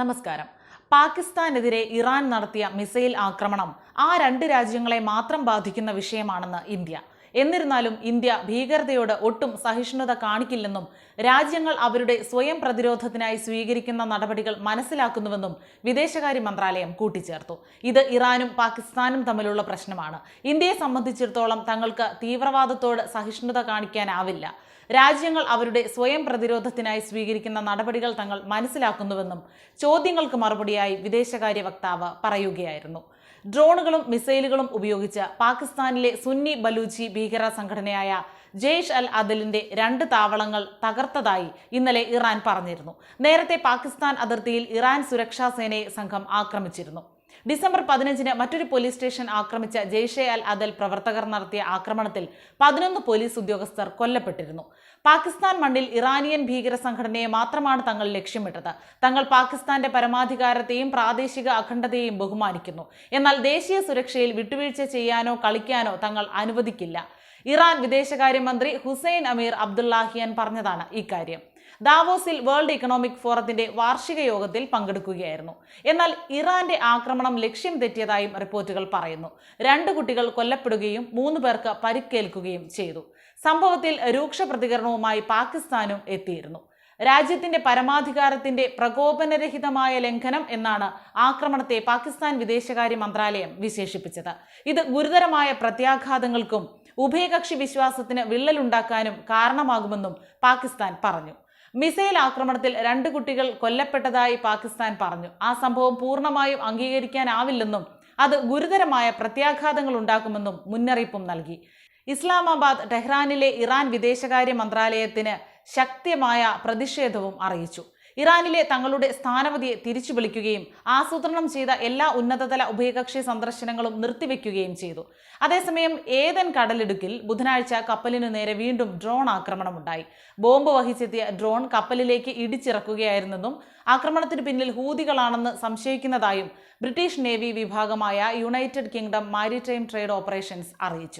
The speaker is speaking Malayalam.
നമസ്കാരം. പാകിസ്ഥാനെതിരെ ഇറാൻ നടത്തിയ മിസൈൽ ആക്രമണം ആ രണ്ട് രാജ്യങ്ങളെ മാത്രം ബാധിക്കുന്ന വിഷയമാണെന്ന് ഇന്ത്യ. എന്നിരുന്നാലും ഇന്ത്യ ഭീകരതയോട് ഒട്ടും സഹിഷ്ണുത കാണിക്കില്ലെന്നും രാജ്യങ്ങൾ അവരുടെ സ്വയം പ്രതിരോധത്തിനായി സ്വീകരിക്കുന്ന നടപടികൾ മനസ്സിലാക്കുന്നുവെന്നും വിദേശകാര്യ മന്ത്രാലയം കൂട്ടിച്ചേർത്തു. ഇത് ഇറാനും പാകിസ്ഥാനും തമ്മിലുള്ള പ്രശ്നമാണ്. ഇന്ത്യയെ സംബന്ധിച്ചിടത്തോളം തങ്ങൾക്ക് തീവ്രവാദത്തോട് സഹിഷ്ണുത കാണിക്കാനാവില്ല. രാജ്യങ്ങൾ അവരുടെ സ്വയം പ്രതിരോധത്തിനായി സ്വീകരിക്കുന്ന നടപടികൾ തങ്ങൾ മനസ്സിലാക്കുന്നുവെന്നും ചോദ്യങ്ങൾക്ക് മറുപടിയായി വിദേശകാര്യ വക്താവ് പറയുകയായിരുന്നു. ഡ്രോണുകളും മിസൈലുകളും ഉപയോഗിച്ച് പാകിസ്ഥാനിലെ സുന്നി ബലൂച്ചി ഭീകര സംഘടനയായ ജെയ്ഷ് അൽ അദലിന്റെ രണ്ട് താവളങ്ങൾ തകർത്തതായി ഇന്നലെ ഇറാൻ പറഞ്ഞിരുന്നു. നേരത്തെ പാകിസ്ഥാൻ അതിർത്തിയിൽ ഇറാൻ സുരക്ഷാ സേനയെ സംഘം ആക്രമിച്ചിരുന്നു. ഡിസംബർ പതിനഞ്ചിന് മറ്റൊരു പോലീസ് സ്റ്റേഷൻ ആക്രമിച്ച ജെയ്ഷെ അൽ അദൽ പ്രവർത്തകർ നടത്തിയ ആക്രമണത്തിൽ പതിനൊന്ന് പോലീസ് ഉദ്യോഗസ്ഥർ കൊല്ലപ്പെട്ടിരുന്നു. പാകിസ്ഥാൻ മണ്ണിൽ ഇറാനിയൻ ഭീകര സംഘടനയെ മാത്രമാണ് തങ്ങൾ ലക്ഷ്യമിട്ടത്. തങ്ങൾ പാകിസ്ഥാന്റെ പരമാധികാരത്തെയും പ്രാദേശിക അഖണ്ഡതയെയും ബഹുമാനിക്കുന്നു. എന്നാൽ ദേശീയ സുരക്ഷയിൽ വിട്ടുവീഴ്ച ചെയ്യാനോ കളിക്കാനോ തങ്ങൾ അനുവദിക്കില്ല. ഇറാൻ വിദേശകാര്യമന്ത്രി ഹുസൈൻ അമീർ അബ്ദുല്ലാഹിയൻ പറഞ്ഞതാണ് ഇക്കാര്യം ദാവോസിൽ വേൾഡ് ഇക്കണോമിക് ഫോറത്തിന്റെ വാർഷിക യോഗത്തിൽ പങ്കെടുക്കുകയായിരുന്നു. എന്നാൽ ഇറാന്റെ ആക്രമണം ലക്ഷ്യം തെറ്റിയതായും റിപ്പോർട്ടുകൾ പറയുന്നു. രണ്ട് കുട്ടികൾ കൊല്ലപ്പെടുകയും മൂന്ന് പേർക്ക് പരിക്കേൽക്കുകയും ചെയ്തു. സംഭവത്തിൽ രൂക്ഷ പ്രതികരണവുമായി പാകിസ്ഥാനും എത്തിയിരുന്നു. രാജ്യത്തിന്റെ പരമാധികാരത്തിന്റെ പ്രകോപനരഹിതമായ ലംഘനം എന്നാണ് ആക്രമണത്തെ പാകിസ്ഥാൻ വിദേശകാര്യ മന്ത്രാലയം വിശേഷിപ്പിച്ചത്. ഇത് ഗുരുതരമായ പ്രത്യാഘാതങ്ങൾക്കും ഉഭയകക്ഷി വിശ്വാസത്തിന് വിള്ളലുണ്ടാക്കാനും കാരണമാകുമെന്നും പാകിസ്ഥാൻ പറഞ്ഞു. മിസൈൽ ആക്രമണത്തിൽ രണ്ട് കുട്ടികൾ കൊല്ലപ്പെട്ടതായി പാകിസ്ഥാൻ പറഞ്ഞു. ആ സംഭവം പൂർണമായും അംഗീകരിക്കാനാവില്ലെന്നും അത് ഗുരുതരമായ പ്രത്യാഘാതങ്ങൾ ഉണ്ടാക്കുമെന്നും മുന്നറിയിപ്പും നൽകി. ഇസ്ലാമാബാദ് ടെഹ്റാനിലെ ഇറാൻ വിദേശകാര്യ മന്ത്രാലയത്തിന് ശക്തമായ പ്രതിഷേധവും അറിയിച്ചു. ഇറാനിലെ തങ്ങളുടെ സ്ഥാനപതിയെ തിരിച്ചു വിളിക്കുകയും ആസൂത്രണം ചെയ്ത എല്ലാ ഉന്നതതല ഉഭയകക്ഷി സന്ദർശനങ്ങളും നിർത്തിവെക്കുകയും ചെയ്തു. അതേസമയം ഏതൻ കടലിടുക്കിൽ ബുധനാഴ്ച കപ്പലിനു നേരെ വീണ്ടും ഡ്രോൺ ആക്രമണമുണ്ടായി. ബോംബ് വഹിച്ചെത്തിയ ഡ്രോൺ കപ്പലിലേക്ക് ഇടിച്ചിറക്കുകയായിരുന്നെന്നും ആക്രമണത്തിന് പിന്നിൽ ഹൂതികളാണെന്ന് സംശയിക്കുന്നതായും ബ്രിട്ടീഷ് നേവി വിഭാഗമായ United Kingdom Maritime Trade Operations അറിയിച്ചു.